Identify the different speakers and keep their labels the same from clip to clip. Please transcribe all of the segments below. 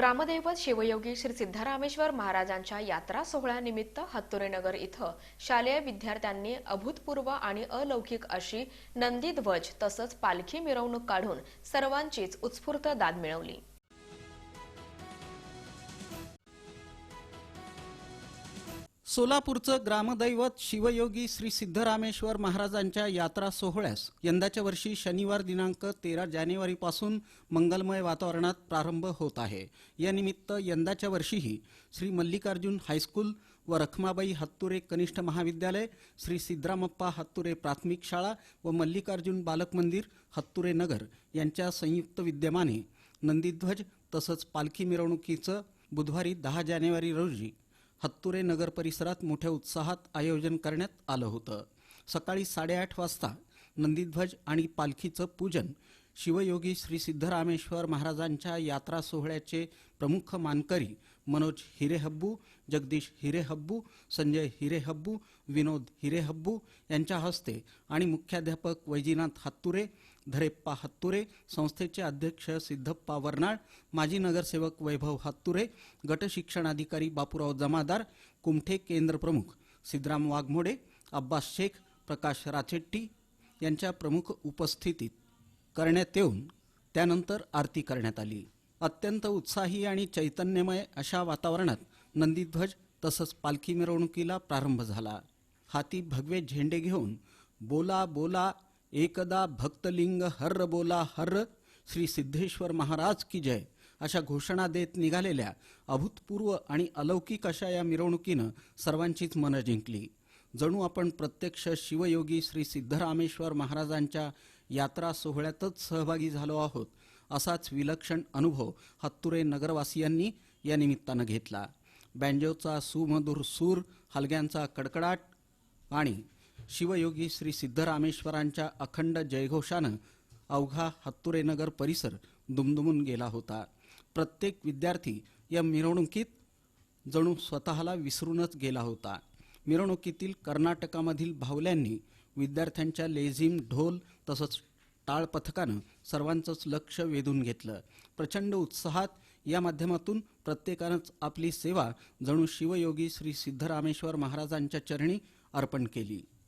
Speaker 1: ग्रामदैवत शिवयोगी श्री सिद्धरामेश्वर महाराजांच्या यात्रा सोहळ्यानिमित्त हत्तुरेनगर इथं शालेय विद्यार्थ्यांनी अभूतपूर्व आणि अलौकिक अशी नंदीध्वज तसंच पालखी मिरवणूक काढून सर्वांचीच उत्स्फूर्त दाद मिळवली.
Speaker 2: सोलापूरचं ग्रामदैवत शिवयोगी श्री सिद्धरामेश्वर महाराजांच्या यात्रा सोहळ्यास यंदाच्या वर्षी शनिवार दिनांक तेरा जानेवारीपासून मंगलमय वातावरणात प्रारंभ होत आहे. या निमित्त यंदाच्या वर्षीही श्री मल्लिकार्जुन हायस्कूल व रखमाबाई हत्तुरे कनिष्ठ महाविद्यालय श्री सिद्धरामप्पा हत्तुरे प्राथमिक शाळा व मल्लिकार्जुन बालक मंदिर हत्तुरे नगर यांच्या संयुक्त विद्यमाने नंदीध्वज तसंच पालखी मिरवणुकीचं बुधवारी दहा जानेवारी रोजी हत्तुरे नगर परिसरात मोठ्या उत्साहात आयोजन करण्यात आलं होतं. सकाळी साडेआठ वाजता नंदीध्वज आणि पालखीचं पूजन शिवयोगी श्री सिद्धरामेश्वर महाराजांच्या यात्रा सोहळ्याचे प्रमुख मानकरी मनोज हिरेहब्बू जगदीश हिरेहब्बू संजय हिरेहब्बू विनोद हिरेहब्बू यांच्या हस्ते आणि मुख्याध्यापक वैजीनाथ हत्तुरे धरेप्पा हत्तुरे संस्थेचे अध्यक्ष सिद्धप्पा वर्नाळ माजी नगरसेवक वैभव हत्तुरे गटशिक्षणाधिकारी बापूराव जमादार कुमठे केंद्र प्रमुख सिद्धराम वाघमोडे अब्बास शेख प्रकाश राचेट्टी यांच्या प्रमुख उपस्थितीत करण्यात येऊन त्यानंतर आरती करण्यात आली. अत्यंत उत्साही आणि चैतन्यमय अशा वातावरणात नंदीध्वज तसंच पालखी मिरवणुकीला प्रारंभ झाला. हाती भगवे झेंडे घेऊन बोला बोला एकदा भक्तलिंग हर्र बोला हर्र श्री सिद्धेश्वर महाराज की जय अशा घोषणा देत निघालेल्या अभूतपूर्व आणि अलौकिक अशा या मिरवणुकीनं सर्वांचीच मनं जिंकली. जणू आपण प्रत्यक्ष शिवयोगी श्री सिद्धरामेश्वर महाराजांच्या यात्रा सोहळ्यातच सहभागी झालो आहोत असाच विलक्षण अनुभव हत्तुरे नगरवासियांनी या निमित्तानं घेतला. बँजोचा सुमधुर सूर हलग्यांचा कडकडाट आणि शिवयोगी श्री सिद्धरामेश्वरांच्या अखंड जयघोषानं अवघा हत्तुरेनगर परिसर दुमदुमून गेला होता. प्रत्येक विद्यार्थी या मिरवणुकीत जणू स्वतःला विसरूनच गेला होता. मिरवणुकीतील कर्नाटकामधील भावल्यांनी विद्यार्थ्यांच्या लेझिम ढोल तसंच टाळ पथकानं सर्वांचंच लक्ष वेधून घेतलं. प्रचंड उत्साहात या माध्यमातून प्रत्येकानंच आपली सेवा जणू शिवयोगी श्री सिद्धरामेश्वर महाराजांच्या चरणी अर्पण केली.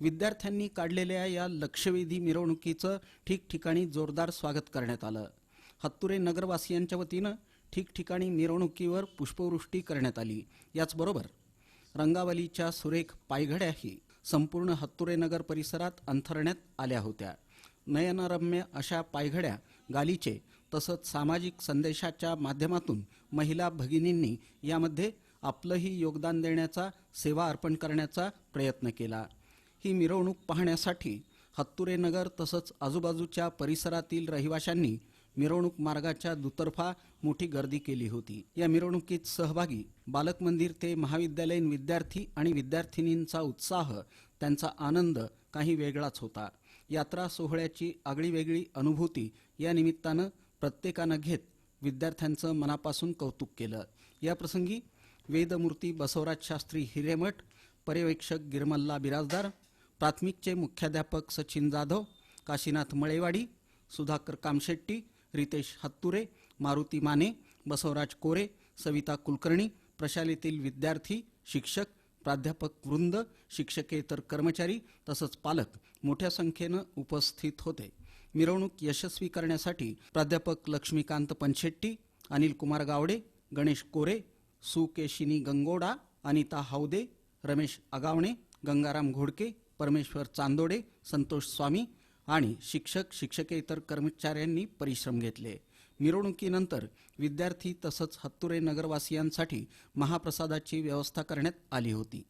Speaker 2: विद्यार्थ्यांनी काढलेल्या या लक्षवेधी मिरवणुकीचं ठिकठिकाणी जोरदार स्वागत करण्यात आलं. हत्तुरे नगरवासियांच्या वतीनं ठिकठिकाणी मिरवणुकीवर पुष्पवृष्टी करण्यात आली. याचबरोबर रंगावलीच्या सुरेख पायघड्याही संपूर्ण हत्तुरे नगर परिसरात अंथरण्यात आल्या होत्या. नयनरम्य अशा पायघड्या गालीचे तसंच सामाजिक संदेशाच्या माध्यमातून महिला भगिनींनी यामध्ये आपलंही योगदान देण्याचा सेवा अर्पण करण्याचा प्रयत्न केला. ही मिरवणूक पाहण्यासाठी हत्तुरे नगर तसंच आजूबाजूच्या परिसरातील रहिवाशांनी मिरवणूक मार्गाच्या दुतर्फा मोठी गर्दी केली होती. या मिरवणुकीत सहभागी बालक मंदिर ते महाविद्यालयीन विद्यार्थी आणि विद्यार्थिनींचा उत्साह त्यांचा आनंद काही वेगळाच होता. यात्रा सोहळ्याची आगळीवेगळी अनुभूती या निमित्तानं प्रत्येकानं घेत विद्यार्थ्यांचं मनापासून कौतुक केलं. याप्रसंगी वेदमूर्ती बसवराज शास्त्री हिरेमठ पर्यवेक्षक गिरमल्ला बिराजदार प्राथमिकचे मुख्याध्यापक सचिन जाधव काशीनाथ मळेवाडी सुधाकर कामशेट्टी रितेश हत्तुरे मारुती माने बसवराज कोरे सविता कुलकर्णी प्रशालेतील विद्यार्थी शिक्षक प्राध्यापक वृंद शिक्षकेतर कर्मचारी तसंच पालक मोठ्या संख्येनं उपस्थित होते. मिरवणूक यशस्वी करण्यासाठी प्राध्यापक लक्ष्मीकांत पनशेट्टी अनिल कुमार गावडे गणेश कोरे सुकेशिनी गंगोडा अनिता हावदे रमेश अगावणे गंगाराम घोडके परमेश्वर चांदोडे संतोष स्वामी आणि शिक्षक शिक्षकेतर कर्मचाऱ्यांनी परिश्रम घेतले. मिरवणुकीनंतर विद्यार्थी तसंच हत्तुरे नगरवासियांसाठी महाप्रसादाची व्यवस्था करण्यात आली होती.